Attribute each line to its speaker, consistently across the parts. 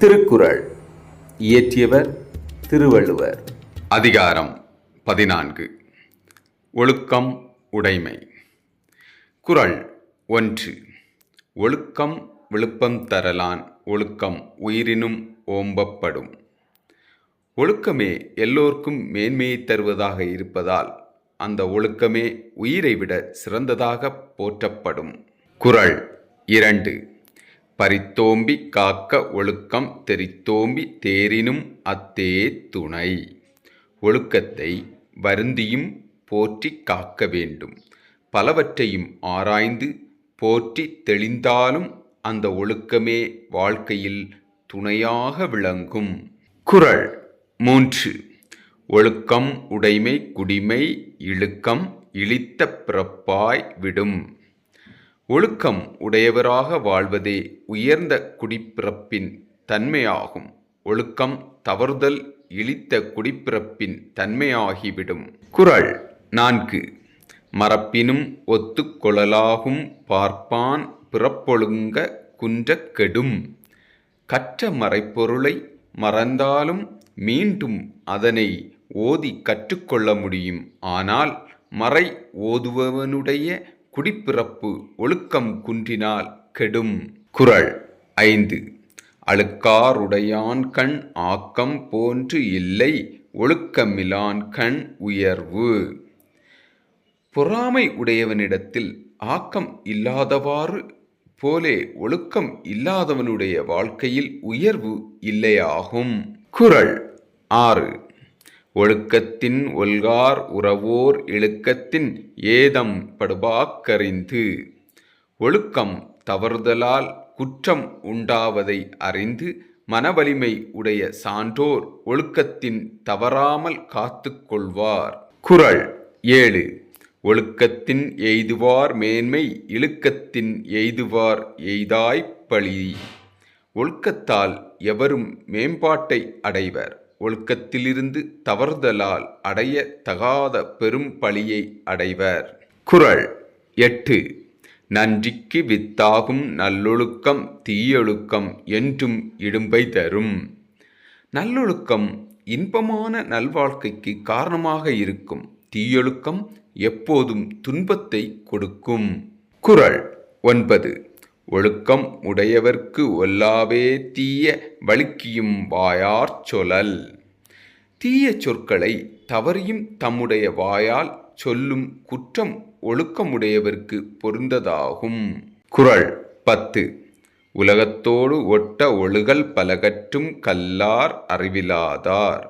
Speaker 1: திருக்குறள் இயற்றியவர் திருவள்ளுவர்
Speaker 2: அதிகாரம் பதினான்கு ஒழுக்கம் உடைமை குரல் ஒன்று ஒழுக்கம் விழுப்பம் தரலான் ஒழுக்கம் உயிரினும் ஓம்பப்படும் ஒழுக்கமே எல்லோருக்கும் மேன்மையை தருவதாக இருப்பதால் அந்த ஒழுக்கமே உயிரை விட சிறந்ததாக போற்றப்படும் குரல் இரண்டு பரித்தோம்பி காக்க ஒழுக்கம் தெரித்தோம்பி தேரினும் அத்தே துணை ஒழுக்கத்தை வருந்தியும் போற்றி காக்க வேண்டும் பலவற்றையும் ஆராய்ந்து போற்றி தெளிந்தாலும் அந்த ஒழுக்கமே வாழ்க்கையில் துணையாக விளங்கும் குரல் மூன்று ஒழுக்கம் உடைமை குடிமை இழுக்கம் இழித்த பிறப்பாய் விடும் ஒழுக்கம் உடையவராக வாழ்வதே உயர்ந்த குடிப்பிறப்பின் தன்மையாகும் ஒழுக்கம் தவறுதல் இழித்த குடிப்பிறப்பின் தன்மையாகிவிடும் குரல் நான்கு மரப்பினும் கொழலாகும் பார்ப்பான் பிறப்பொழுங்க குன்றக் கெடும் கற்ற மறைப்பொருளை மறந்தாலும் மீண்டும் அதனை ஓதி கற்றுக்கொள்ள முடியும் ஆனால் மறை ஓதுபவனுடைய குடிப்பிறப்பு ஒழுக்கம் குன்றினால் கெடும் குரல் ஐந்து அழுக்காருடையான் கண் ஆக்கம் போன்று இல்லை ஒழுக்கமிலான் கண் உயர்வு பொறாமை உடையவனிடத்தில் ஆக்கம் இல்லாதவாறு போலே ஒழுக்கம் இல்லாதவனுடைய வாழ்க்கையில் உயர்வு இல்லையாகும் குரல் ஆறு ஒழுக்கத்தின் ஒல்கார் உறவோர் இழுக்கத்தின் ஏதம் படுபாக்கறிந்து ஒழுக்கம் தவறுதலால் குற்றம் உண்டாவதை அறிந்து மனவலிமை உடைய சான்றோர் ஒழுக்கத்தின் தவறாமல் காத்து கொள்வார் குரல் ஏழு ஒழுக்கத்தின் எய்துவார் மேன்மை இழுக்கத்தின் எய்துவார் எய்தாய்ப்பழி ஒழுக்கத்தால் எவரும் மேம்பாட்டை அடைவர் ஒழுக்கத்திலிருந்து தவறுதலால் அடைய தகாத பெரும் பழியை அடைவர் குரல் எட்டு நன்றிக்கு வித்தாகும் நல்லொழுக்கம் தீயொழுக்கம் என்றும் இடும்பை தரும் நல்லொழுக்கம் இன்பமான நல்வாழ்க்கைக்கு காரணமாக இருக்கும் தீயொழுக்கம் எப்போதும் துன்பத்தை கொடுக்கும் குரல் ஒன்பது ஒழுக்கம் உடையவர்க்கு ஒல்லாவே தீய வழுக்கியும் வாயார் சொலல் தீய சொற்களை தவறியும் தம்முடைய வாயால் சொல்லும் குற்றம் ஒழுக்கமுடையவர்க்கு பொருந்ததாகும் குரல் பத்து உலகத்தோடு ஒட்ட ஒழுகல் பலகற்றும் கல்லார் அறிவிலாதார்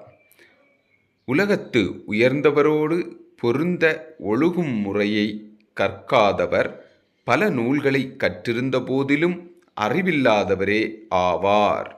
Speaker 2: உலகத்து உயர்ந்தவரோடு பொருந்த ஒழுகும் முறையை கற்காதவர் பல நூல்களை கற்றிருந்த போதிலும் அறிவில்லாதவரே ஆவார்